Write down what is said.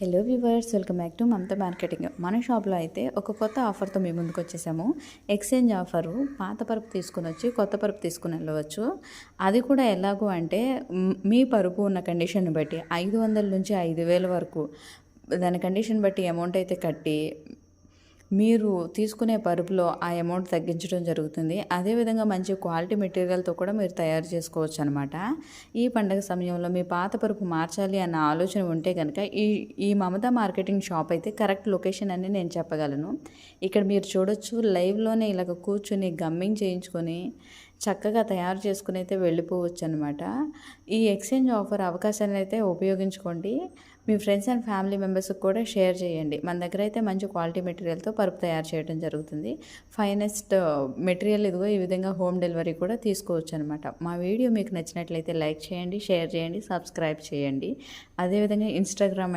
Hello viewers welcome back to Mamata marketing మన షాప్లో అయితే ఒక కొత్త ఆఫర్తో మీ ముందుకు వచ్చేసాము. ఎక్స్చేంజ్ ఆఫరు పాత పరుపు తీసుకుని వచ్చి కొత్త పరుపు తీసుకుని వెళ్ళవచ్చు. అది కూడా ఎలాగో అంటే మీ పరుపు ఉన్న కండిషన్ బట్టి ఐదు వందల నుంచి ఐదు వేల వరకు దాని కండిషన్ బట్టి అమౌంట్ అయితే కట్టి మీరు తీసుకునే పరుపులో ఆ అమౌంట్ తగ్గించడం జరుగుతుంది. అదేవిధంగా మంచి క్వాలిటీ మెటీరియల్తో కూడా మీరు తయారు చేసుకోవచ్చు అనమాట ఈ పండగ సమయంలో మీ పాత పరుపు మార్చాలి అన్న ఆలోచన ఉంటే కనుక ఈ ఈ మమతా మార్కెటింగ్ షాప్ అయితే కరెక్ట్ లొకేషన్ అని నేను చెప్పగలను. ఇక్కడ మీరు చూడొచ్చు లైవ్లోనే ఇలాగ కూర్చుని గమ్మింగ్ చేయించుకొని చక్కగా తయారు చేసుకుని అయితే వెళ్ళిపోవచ్చు అనమాట ఈ ఎక్స్చేంజ్ ఆఫర్ అవకాశాన్ని అయితే ఉపయోగించుకోండి. మీ ఫ్రెండ్స్ అండ్ ఫ్యామిలీ మెంబర్స్కి కూడా షేర్ చేయండి. మన దగ్గర అయితే మంచి క్వాలిటీ మెటీరియల్తో పరుపు తయారు చేయడం జరుగుతుంది. ఫైనెస్ట్ మెటీరియల్ ఇదిగో ఈ విధంగా హోమ్ డెలివరీ కూడా తీసుకోవచ్చు అనమాట మా వీడియో మీకు నచ్చినట్లయితే లైక్ చేయండి షేర్ చేయండి సబ్స్క్రైబ్ చేయండి. అదేవిధంగా ఇన్స్టాగ్రామ్ ఐడి